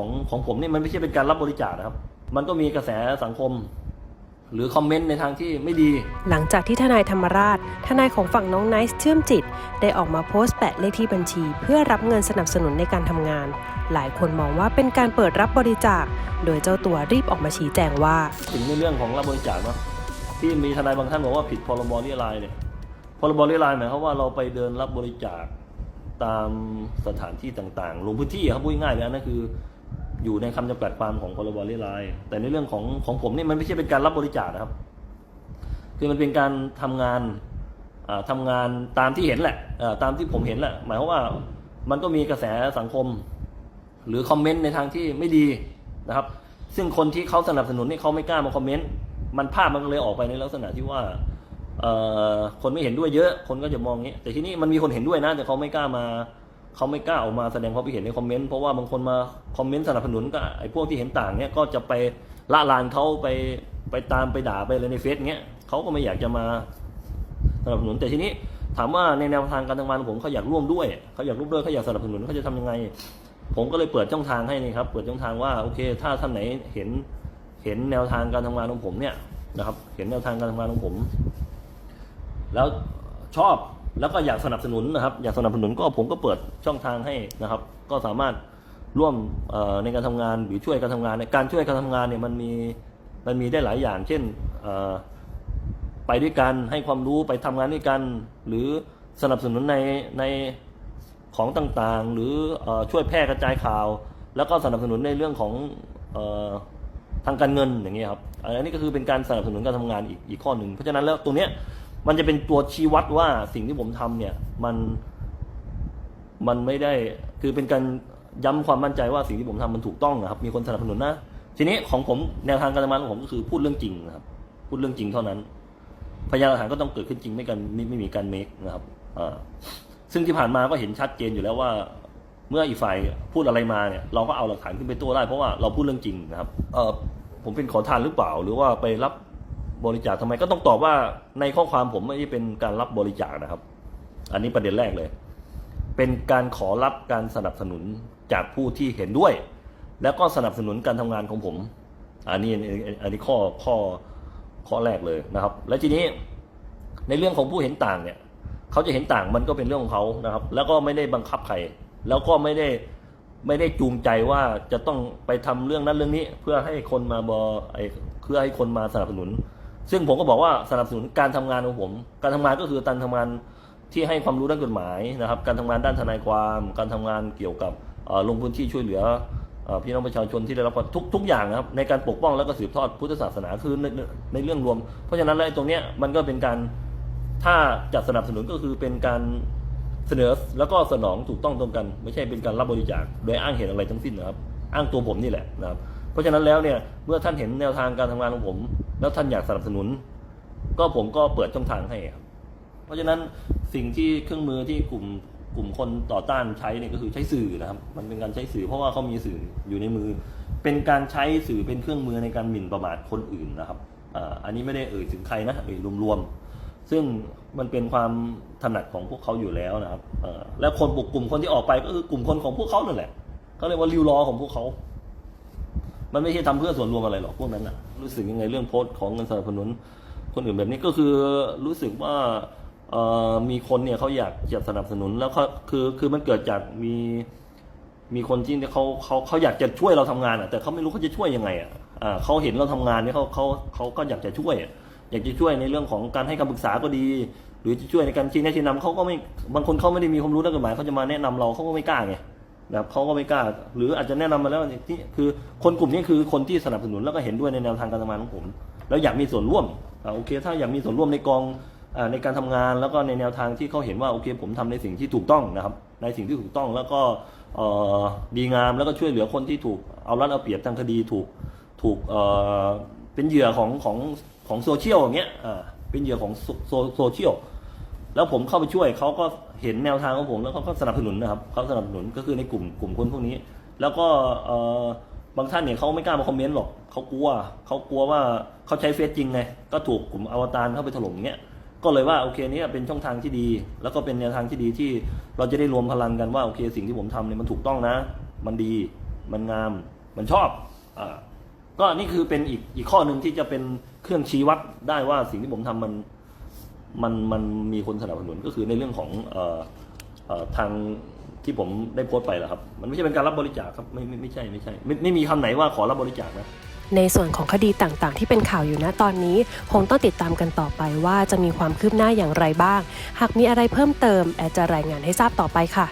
ของของผมเนี่ยมันไม่ใช่เป็นการรับบริจาคนะครับ มันก็มีกระแสสังคม หรือคอมเมนต์ในทางที่ไม่ดี หลังจากที่ทนายธรรมราช ทนายของฝั่งน้องไนซ์เชื่อมจิต ได้ออกมาโพสต์แปะเลขที่บัญชี เพื่อรับเงินสนับสนุนในการทำงาน หลายคนมองว่าเป็นการเปิดรับบริจาค โดยเจ้าตัวรีบออกมาชี้แจงว่า ถึงในเรื่องของรับบริจาคเนาะที่มีทนายบางท่านบอกว่าผิดพรบเรียรายเนี่ยพรบเรียรายหมายความว่าเราไปเดินรับบริจาคตามสถานที่ต่างๆ ลงพื้นที่ครับพูดง่ายๆเลยอันนั่นคือ อยู่ในคำจำกัดความของพรบเรียราย แต่ในเรื่องของของผมนี่มันไม่ใช่เป็นการรับบริจาคนะครับ คือมันเป็นการทำงานอ่าทำงานตามที่เห็นแหละอ่าตามที่ผมเห็นแหละ หมายความว่ามันก็มีกระแสสังคม หรือคอมเมนต์ในทางที่ไม่ดีนะครับ ซึ่งคนที่เขาสนับสนุนนี่เขาไม่กล้ามาคอมเมนต์มันภาพมันก็เลยออกไปในลักษณะที่ว่าเอ่อคนไม่เห็นด้วยเยอะ คนก็จะมองอย่างนี้แต่ที่นี้มันมีคนเห็นด้วยนะ แต่เขาไม่กล้ามา เขาไม่กล้าออกมาแสดงความคิดเห็นในคอมเมนต์เพราะว่าบางคนมาคอมเมนต์สนับสนุนก็ไอ้พวกที่เห็นต่างเนี่ยก็จะไปละลานเขาไปไปตามไปด่าไปเลยในเฟซเงี้ยเขาก็ไม่อยากจะมาสนับสนุนแต่ทีนี้ถามว่าในแนวทางการทำงานของผมเขาอยากร่วมด้วยเขาอยากร่วมด้วยเขาอยากสนับสนุนเขาจะทำยังไง ผมก็เลยเปิดช่องทางให้นี่ครับ เปิดช่องทางว่าโอเค ถ้าท่านไหนเห็นเห็นแนวทางการทำงานของผมเนี่ยนะครับ เห็นแนวทางการทำงานของผม แล้วชอบ แล้วก็อยากสนับสนุนนะครับ อยากสนับสนุนก็ผมก็เปิดช่องทางให้นะครับ ก็สามารถร่วมในการทำงานหรือช่วยการทำงานในการช่วยการทำงานเนี่ยมันมีมันมีได้หลายอย่าง เช่นไปด้วยกันให้ความรู้ไปทำงานด้วยกัน หรือสนับสนุนในในของต่างๆ หรืออช่วยแพร่กระจายข่าว แล้วก็สนับสนุนในเรื่องของอทางการเงินอย่างเงี้ยครับอันนี้ก็คือเป็นการสนับสนุนการทำงานอีกอีกข้อหนึ่งเพราะฉะนั้นแล้วตรงเนี้ย มันจะเป็นตัวชี้วัดว่าสิ่งที่ผมทำเนี่ย มันมันไม่ได้คือเป็นการย้ำความมั่นใจว่าสิ่งที่ผมทำมันถูกต้องนะครับ มีคนสนับสนุนนะทีนี้ของผมแนวทางการทำงานของผมก็คือพูดเรื่องจริงนะครับ พูดเรื่องจริงเท่านั้น พยานหลักฐานก็ต้องเกิดขึ้นจริงไม่กันไม่ไม่มีการเมคนะครับอ่าซึ่งที่ผ่านมาก็เห็นชัดเจนอยู่แล้วว่า เมื่ออีกฝ่ายพูดอะไรมาเนี่ย เราก็เอาหลักฐานขึ้นไปโต้ได้เพราะว่าเราพูดเรื่องจริงนะครับ เออผมเป็นขอทานหรือเปล่า หรือว่าไปรับ บริจาคทำไมก็ต้องตอบว่าในข้อความผมไม่ได้เป็นการรับบริจาคนะครับ อันนี้ประเด็นแรกเลย เป็นการขอรับการสนับสนุนจากผู้ที่เห็นด้วย แล้วก็สนับสนุนการทำงานของผม อันนี้อันนี้ข้อข้อข้อแรกเลยนะครับ และทีนี้ในเรื่องของผู้เห็นต่างเนี่ยเขาจะเห็นต่างมันก็เป็นเรื่องของเขานะครับ แล้วก็ไม่ได้บังคับใครแล้วก็ไม่ได้ไม่ได้จูงใจว่าจะต้องไปทำเรื่องนั้นเรื่องนี้ เพื่อให้คนมาบอไอเพื่อให้คนมาสนับสนุน ซึ่งผมก็บอกว่าสนับสนุนการทำงานของผม การทำงานก็คือการทำงานที่ให้ความรู้ด้านกฎหมายนะครับ การทำงานด้านทนายความ การทำงานเกี่ยวกับลงพื้นที่ช่วยเหลืออพี่น้องประชาชนที่ได้รับความทุกทุกอย่างนะครับในการปกป้องแล้วก็สืบทอดพุทธศาสนาคือในในในเรื่องรวม เพราะฉะนั้นแล้วตรงเนี้ยมันก็เป็นการถ้าจะสนับสนุนก็คือเป็นการเสนอแล้วก็สนองถูกต้องตรงกัน ไม่ใช่เป็นการรับบริจาคโดยอ้างเหตุอะไรทั้งสิ้นนะครับ อ้างตัวผมนี่แหละนะครับ เพราะฉะนั้นแล้วเนี่ยเมื่อท่านเห็นแนวทางการทำงานของผม แล้วท่านอยากสนับสนุน ก็ผมก็เปิดช่องทางให้ครับ เพราะฉะนั้นสิ่งที่เครื่องมือที่กลุ่มกลุ่มคนต่อต้านใช้เนี่ยก็คือใช้สื่อนะครับ มันเป็นการใช้สื่อเพราะว่าเขามีสื่ออยู่ในมือ เป็นการใช้สื่อเป็นเครื่องมือในการหมิ่นประมาทคนอื่นนะครับอ่าอันนี้ไม่ได้เอ่ยถึงใครนะเอ่ยรวมๆ ซึ่งมันเป็นความถนัดของพวกเขาอยู่แล้วนะครับอ่อและคนกกลุ่มคนที่ออกไปก็คือกลุ่มคนของพวกเขานั่นแหละเขาเรียกว่าริวล้อของพวกเขา มันไม่ใช่ทำเพื่อส่วนรวมอะไรหรอกพวกนั้นนะรู้สึกยังไงเรื่องโพสต์ของเงินสนับสนุนคนอื่นแบบนี้ก็คือรู้สึกว่ามีคนเนี่ยเขาอยากจะสนับสนุนแล้วเขาคือคือมันเกิดจากมีมีคนที่เขาเขาเขาอยากจะช่วยเราทำงานอะแต่เขาไม่รู้เขาจะช่วยยังไงอะอ่าเขาเห็นเราทำงานเนี่ยเขาเขาเขาก็อยากจะช่วย อยากจะช่วยในเรื่องของการให้คำปรึกษาก็ดี หรือจะช่วยในการชี้แนะชี้นำเขาก็ไม่บางคนเขาไม่ได้มีความรู้ด้านกฎหมายเขาจะมาแนะนำเราเขาก็ไม่กล้าไง นะครับเขาก็ไม่กล้า หรืออาจจะแนะนำมาแล้วที่คือคนกลุ่มนี้คือคนที่สนับสนุนแล้วก็เห็นด้วยในแนวทางการทำงานของผม แล้วอยากมีส่วนร่วมอ่าโอเค ถ้าอยากมีส่วนร่วมในกองอาในการทำงานแล้วก็ในแนวทางที่เขาเห็นว่าโอเคผมทำในสิ่งที่ถูกต้องนะครับ ในสิ่งที่ถูกต้องแล้วก็เอ่อดีงามแล้วก็ช่วยเหลือคนที่ถูกเอารัดเอาเปรียบทางคดีถูกถูกเอ่อเป็นเหยื่อของของของโซเชียลอย่างเงี้ยอ่าเป็นเหยื่อของโซโซโซเชียล แล้วผมเข้าไปช่วยเขาก็เห็นแนวทางของผมแล้วเขาก็สนับสนุนนะครับเขาสนับสนุนก็คือในกลุ่มกลุ่มคนพวกนี้ แล้วก็เอ่อบางท่านเนี่ยเขาไม่กล้ามาคอมเมนต์หรอกเขากลัวเขากลัวว่าเขาใช้เฟซจริงไงก็ถูกกลุ่มอวตารเข้าไปถล่มเงี้ยก็เลยว่าโอเคนี่เป็นช่องทางที่ดี แล้วก็เป็นแนวทางที่ดีที่เราจะได้รวมพลังกันว่าโอเค สิ่งที่ผมทำเนี่ยมันถูกต้องนะ มันดีมันงามมันชอบอ่าก็นี่คือเป็นอีกอีกข้อหนึ่งที่จะเป็นเครื่องชี้วัดได้ว่าสิ่งที่ผมทำมัน มันมันมีคนสนับสนุนก็คือในเรื่องของเอ่อทางที่ผมได้โพสต์ไปแหละครับ มันไม่ใช่เป็นการรับบริจาคครับไม่ไม่ไม่ใช่ไม่ใช่ไม่ไม่มีคำไหนว่าขอรับบริจาคนะในส่วนของคดีต่างๆ ที่เป็นข่าวอยู่นะตอนนี้ คงต้องติดตามกันต่อไปว่าจะมีความคืบหน้าอย่างไรบ้าง หากมีอะไรเพิ่มเติมแอดจะรายงานให้ทราบต่อไปค่ะ